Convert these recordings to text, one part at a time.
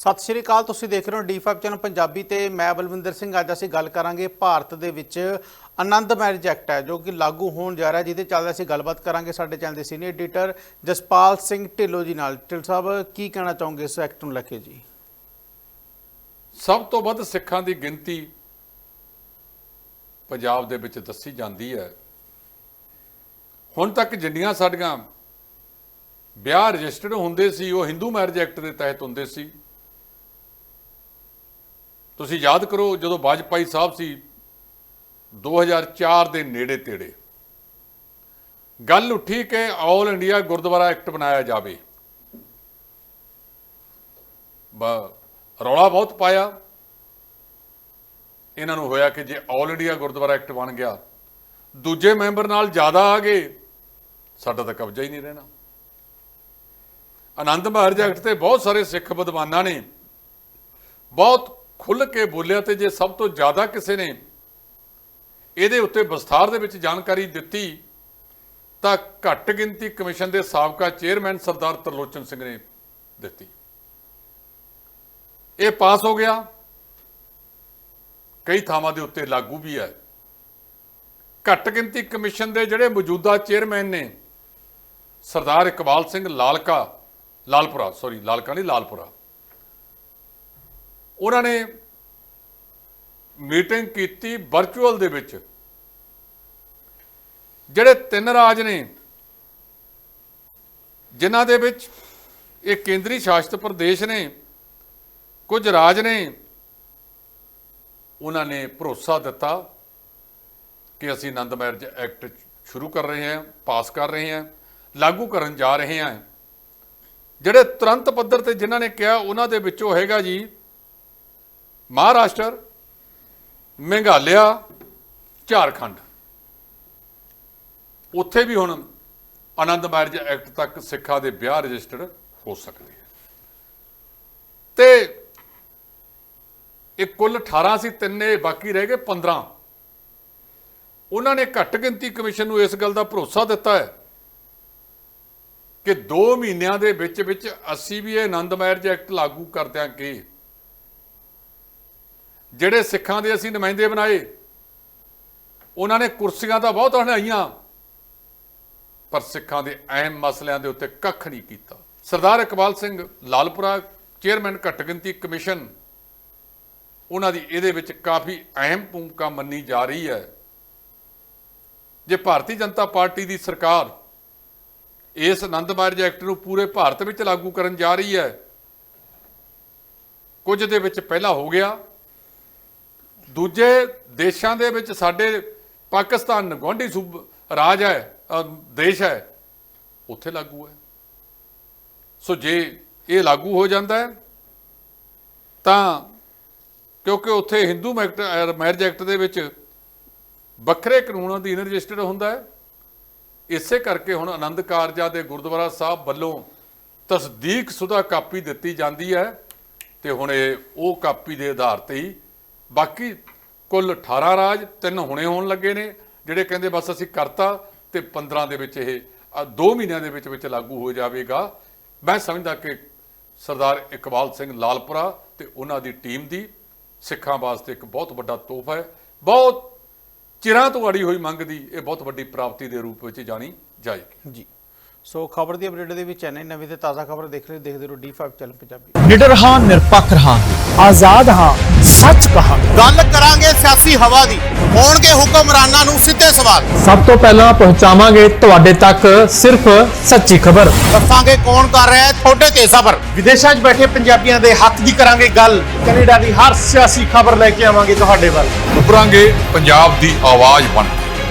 ਸਤਿ ਸ਼੍ਰੀ ਅਕਾਲ, ਤੁਸੀਂ ਦੇਖ ਰਹੇ ਹੋ ਡੀ5 ਚੈਨਲ ਪੰਜਾਬੀ ਤੇ ਮੈਂ ਬਲਵਿੰਦਰ ਸਿੰਘ, ਅੱਜ ਅਸੀਂ ਗੱਲ ਕਰਾਂਗੇ ਭਾਰਤ ਦੇ ਵਿੱਚ ਆਨੰਦ ਮੈਰਿਜ ਐਕਟ ਹੈ, ਜੋ ਕਿ ਲਾਗੂ ਹੋਣ ਜਾ ਰਿਹਾ, ਜਿਹਦੇ ਚੱਲਦੇ ਅਸੀਂ ਗੱਲਬਾਤ ਕਰਾਂਗੇ ਸਾਡੇ ਚੈਨਲ ਦੇ ਸੀਨੀਅਰ ਐਡੀਟਰ ਜਸਪਾਲ ਸਿੰਘ ਢਿੱਲੋਂ ਜੀ ਨਾਲ। ਢਿੱਲ ਸਾਹਿਬ, ਕੀ ਕਹਿਣਾ ਚਾਹੋਗੇ ਇਸ ਐਕਟ ਨੂੰ ਲੈ ਕੇ ਜੀ? ਸਭ ਤੋਂ ਵੱਧ ਸਿੱਖਾਂ ਦੀ ਗਿਣਤੀ ਪੰਜਾਬ ਦੇ ਵਿੱਚ ਦੱਸੀ ਜਾਂਦੀ ਹੈ। ਹੁਣ ਤੱਕ ਜਿੰਨੀਆਂ ਸਾਡੀਆਂ ਵਿਆਹ ਰਜਿਸਟਰਡ ਹੁੰਦੇ ਸੀ, ਉਹ ਹਿੰਦੂ ਮੈਰਿਜ ਐਕਟ ਦੇ ਤਹਿਤ ਹੁੰਦੇ ਸੀ। ਤੁਸੀਂ ਯਾਦ ਕਰੋ ਜਦੋਂ ਵਾਜਪਾਈ ਸਾਹਿਬ ਸੀ 2004 ਦੇ ਨੇੜੇ ਤੇੜੇ। ਗੱਲ ਉੱਠੀ ਕਿ ਆਲ ਇੰਡੀਆ ਗੁਰਦੁਆਰਾ ਐਕਟ ਬਣਾਇਆ ਜਾਵੇ। ਬ- ਰੌਲਾ ਬਹੁਤ ਪਾਇਆ। ਇਹਨਾਂ ਨੂੰ ਹੋਇਆ ਕਿ ਜੇ ਆਲ ਇੰਡੀਆ ਗੁਰਦੁਆਰਾ ਐਕਟ ਬਣ ਗਿਆ, ਦੂਜੇ ਮੈਂਬਰ ਨਾਲ ਜ਼ਿਆਦਾ ਆ ਗਏ ਸਾਡਾ ਤਾਂ ਕਬਜ਼ਾ ਹੀ ਨਹੀਂ ਰਹਿਣਾ। ਆਨੰਦ ਮਾਰਜ ਐਕਟ ਤੇ ਬਹੁਤ ਸਾਰੇ ਸਿੱਖ ਵਿਦਵਾਨਾਂ ਨੇ ਬਹੁਤ ਖੁੱਲ੍ਹ ਕੇ ਬੋਲਿਆ ਤੇ ਜੇ ਸਭ ਤੋਂ ਜ਼ਿਆਦਾ ਕਿਸੇ ਨੇ ਇਹਦੇ ਉੱਤੇ ਵਿਸਥਾਰ ਦੇ ਵਿੱਚ ਜਾਣਕਾਰੀ ਦਿੱਤੀ, ਤਾਂ ਘੱਟ ਗਿਣਤੀ ਕਮਿਸ਼ਨ ਦੇ ਸਾਬਕਾ ਚੇਅਰਮੈਨ ਸਰਦਾਰ ਤਰਲੋਚਨ ਸਿੰਘ ਨੇ ਦਿੱਤੀ। ਇਹ ਪਾਸ ਹੋ ਗਿਆ। ਕਈ ਥਾਵਾਂ ਦੇ ਉੱਤੇ ਲਾਗੂ ਵੀ ਹੈ। ਘੱਟ ਗਿਣਤੀ ਕਮਿਸ਼ਨ ਦੇ ਜਿਹੜੇ ਮੌਜੂਦਾ ਚੇਅਰਮੈਨ ਨੇ, ਸਰਦਾਰ ਇਕਬਾਲ ਸਿੰਘ ਲਾਲਕਾ, ਲਾਲਪੁਰਾ ਸੌਰੀ ਲਾਲਕਾ ਨਹੀਂ, ਲਾਲਪੁਰਾ। ਉਹਨਾਂ ਨੇ ਮੀਟਿੰਗ ਕੀਤੀ ਵਰਚੁਅਲ ਦੇ ਵਿੱਚ। ਜਿਹੜੇ ਤਿੰਨ ਰਾਜ ਨੇ, ਜਿਨ੍ਹਾਂ ਦੇ ਵਿੱਚ ਇਹ ਕੇਂਦਰੀ ਸ਼ਾਸਿਤ ਪ੍ਰਦੇਸ਼ ਨੇ, ਕੁਝ ਰਾਜ ਨੇ, ਉਹਨਾਂ ਨੇ ਭਰੋਸਾ ਦਿੱਤਾ ਕਿ ਅਸੀਂ ਆਨੰਦ ਮੈਰਿਜ ਐਕਟ ਸ਼ੁਰੂ ਕਰ ਰਹੇ ਹਾਂ, ਪਾਸ ਕਰ ਰਹੇ ਹਾਂ, ਲਾਗੂ ਕਰਨ ਜਾ ਰਹੇ ਹਾਂ। ਜਿਹੜੇ ਤੁਰੰਤ ਪੱਧਰ ਤੇ ਜਿਨ੍ਹਾਂ ਨੇ ਕਿਹਾ, ਉਹਨਾਂ ਦੇ ਵਿੱਚੋਂ ਹੈਗਾ ਜੀ ਮਹਾਰਾਸ਼ਟਰ, ਮੇਘਾਲਿਆ, ਝਾਰਖੰਡ। ਉੱਥੇ ਵੀ ਹੁਣ ਆਨੰਦ ਮੈਰਿਜ ਐਕਟ ਤੱਕ ਸਿੱਖਾਂ ਦੇ ਵਿਆਹ ਰਜਿਸਟਰਡ ਹੋ ਸਕਦੇ ਆ। ਤੇ ਇਹ ਕੁੱਲ 18 ਸੀ, ਤਿੰਨੇ ਬਾਕੀ ਰਹਿ ਗਏ 15 ਉਹਨਾਂ ਨੇ ਘੱਟ ਗਿਣਤੀ ਕਮਿਸ਼ਨ ਨੂੰ ਇਸ ਗੱਲ ਦਾ ਭਰੋਸਾ ਦਿੱਤਾ ਹੈ ਕਿ 2 ਮਹੀਨਿਆਂ ਦੇ ਵਿੱਚ ਵਿੱਚ ਅਸੀਂ ਵੀ ਇਹ ਆਨੰਦ ਮੈਰਿਜ ਐਕਟ ਲਾਗੂ ਕਰ ਦਿਆਂਗੇ ਜਿਹੜੇ ਸਿੱਖਾਂ ਦੇ ਅਸੀਂ ਨੁਮਾਇੰਦੇ ਬਣਾਏ, ਉਹਨਾਂ ਨੇ ਕੁਰਸੀਆਂ ਤਾਂ ਬਹੁਤ ਹਣਾਈਆਂ ਪਰ ਸਿੱਖਾਂ ਦੇ ਅਹਿਮ ਮਸਲਿਆਂ ਦੇ ਉੱਤੇ ਕੱਖ ਨਹੀਂ ਕੀਤਾ। ਸਰਦਾਰ ਇਕਬਾਲ ਸਿੰਘ ਲਾਲਪੁਰਾ, ਚੇਅਰਮੈਨ ਘੱਟ ਗਿਣਤੀ ਕਮਿਸ਼ਨ, ਉਹਨਾਂ ਦੀ ਇਹਦੇ ਵਿੱਚ ਕਾਫੀ ਅਹਿਮ ਭੂਮਿਕਾ ਮੰਨੀ ਜਾ ਰਹੀ ਹੈ। ਜੇ ਭਾਰਤੀ ਜਨਤਾ ਪਾਰਟੀ ਦੀ ਸਰਕਾਰ ਇਸ ਆਨੰਦ ਮਾਰਜ ਐਕਟ ਨੂੰ ਪੂਰੇ ਭਾਰਤ ਵਿੱਚ ਲਾਗੂ ਕਰਨ ਜਾ ਰਹੀ ਹੈ, ਕੁਝ ਦੇ ਵਿੱਚ ਪਹਿਲਾਂ ਹੋ ਗਿਆ ਦੂਜੇ ਦੇਸ਼ਾਂ ਦੇ ਵਿੱਚ ਸਾਡੇ ਪਾਕਿਸਤਾਨ ਗੁਆਂਢੀ ਸੂਬ ਰਾਜ ਹੈ ਦੇਸ਼ ਹੈ, ਉੱਥੇ ਲਾਗੂ ਹੈ। ਸੋ ਜੇ ਇਹ ਲਾਗੂ ਹੋ ਜਾਂਦਾ ਹੈ, ਤਾਂ ਕਿਉਂਕਿ ਉੱਥੇ ਹਿੰਦੂ ਮੈਰਿਜ ਐਕਟ ਦੇ ਵਿੱਚ ਵੱਖਰੇ ਕਾਨੂੰਨ ਅਧੀਨ ਰਜਿਸਟਰਡ ਹੁੰਦਾ ਹੈ, ਇਸੇ ਕਰਕੇ ਹੁਣ ਆਨੰਦ ਕਾਰਜਾਂ ਦੇ ਗੁਰਦੁਆਰਾ ਸਾਹਿਬ ਵੱਲੋਂ ਤਸਦੀਕ ਸੁਦਾ ਕਾਪੀ ਦਿੱਤੀ ਜਾਂਦੀ ਹੈ ਤੇ ਹੁਣ ਇਹ ਉਹ ਕਾਪੀ ਦੇ ਆਧਾਰ ਤੇ ਹੀ ਬਾਕੀ ਕੁੱਲ 18 ਰਾਜ, ਤਿੰਨ ਹੁਣੇ ਹੋਣ ਲੱਗੇ ਨੇ, ਜਿਹੜੇ ਕਹਿੰਦੇ ਬਸ ਅਸੀਂ ਕਰਤਾ ਤੇ 15 ਦੇ ਵਿੱਚ ਇਹ 2 ਮਹੀਨਿਆਂ ਦੇ ਵਿੱਚ ਵਿੱਚ ਲਾਗੂ ਹੋ ਜਾਵੇਗਾ। ਮੈਂ ਸਮਝਦਾ ਕਿ ਸਰਦਾਰ ਇਕਬਾਲ ਸਿੰਘ ਲਾਲਪੁਰਾ ਤੇ ਉਹਨਾਂ ਦੀ ਟੀਮ ਦੀ ਸਿੱਖਾਂ ਵਾਸਤੇ ਇੱਕ ਬਹੁਤ ਵੱਡਾ ਤੋਹਫਾ ਹੈ। ਬਹੁਤ ਚਿਰਾਂ ਤੋਂ ਅੜੀ ਹੋਈ ਮੰਗ ਦੀ ਇਹ ਬਹੁਤ ਵੱਡੀ ਪ੍ਰਾਪਤੀ ਦੇ ਰੂਪ ਵਿੱਚ ਜਾਣੀ ਜਾਏਗੀ। ਜੀ। ਸੋ ਖਬਰ ਦੀ ਅਪਡੇਟ ਦੇ ਵਿੱਚ ਐਨੇ ਨਵੀਂ ਤੇ ਤਾਜ਼ਾ ਖਬਰ ਦੇਖ ਰਹੇ ਦੇਖਦੇ ਰਹੋ ਡੀ5 ਚੈਨਲ ਪੰਜਾਬੀ। ਨਿਡਰ ਹਾਂ ਨਿਰਪੱਖ ਰਹਾਂਗੇ। ਆਜ਼ਾਦ ਹਾਂ ਸੱਚ ਕਹਾਂਗੇ। ਗੱਲ ਕਰਾਂਗੇ ਸਿਆਸੀ ਹਵਾ ਦੀ। ਹੋਣਗੇ ਹੁਕਮਰਾਨਾਂ ਨੂੰ ਸਿੱਧੇ ਸਵਾਲ। ਸਭ ਤੋਂ ਪਹਿਲਾਂ ਪਹੁੰਚਾਵਾਂਗੇ ਤੁਹਾਡੇ ਤੱਕ ਸਿਰਫ ਸੱਚੀ ਖਬਰ। ਦੱਸਾਂਗੇ ਕੌਣ ਕਰ ਰਿਹਾ ਹੈ ਤੁਹਾਡੇ ਤੇ ਸਬਰ। ਵਿਦੇਸ਼ਾਂ 'ਚ ਬੈਠੇ ਪੰਜਾਬੀਆਂ ਦੇ ਹੱਕ ਦੀ ਕਰਾਂਗੇ ਗੱਲ। ਕੈਨੇਡਾ ਦੀ ਹਰ ਸਿਆਸੀ ਖਬਰ ਲੈ ਕੇ ਆਵਾਂਗੇ ਤੁਹਾਡੇ ਵੱਲ। ਉੱਭਰਾਂਗੇ ਪੰਜਾਬ ਦੀ ਆਵਾਜ਼ ਬਣ ਕੇ।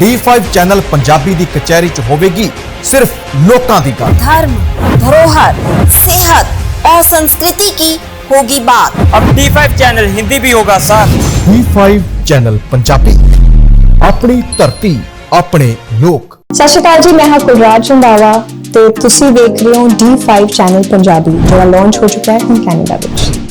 D5 ਚੈਨਲ ਪੰਜਾਬੀ ਦੀ ਕਚਹਿਰੀ 'ਚ ਹੋਵੇਗੀ सिर्फ लोकां दी गल धर्म धरोहर सेहत और संस्कृति की होगी बात अब D5 ਚੈਨਲ ਹਿੰਦੀ ਵੀ ਹੋਗਾ ਸਰ D5 ਚੈਨਲ ਪੰਜਾਬੀ ਆਪਣੀ ਧਰਤੀ ਆਪਣੇ ਲੋਕ ਸਤਿ ਸ਼੍ਰੀ ਅਕਾਲ ਜੀ ਮੈਂ ਹਾਂ ਕੁਲਰਾਜ ਰੰਧਾਵਾ ਤੇ ਤੁਸੀਂ ਦੇਖ ਰਹੇ ਹੋ D5 ਚੈਨਲ ਪੰਜਾਬੀ ਜਿਹੜਾ ਲਾਂਚ ਹੋ ਚੁੱਕਾ ਹੈ ਹੁਣ ਕੈਨੇਡਾ ਵਿੱਚ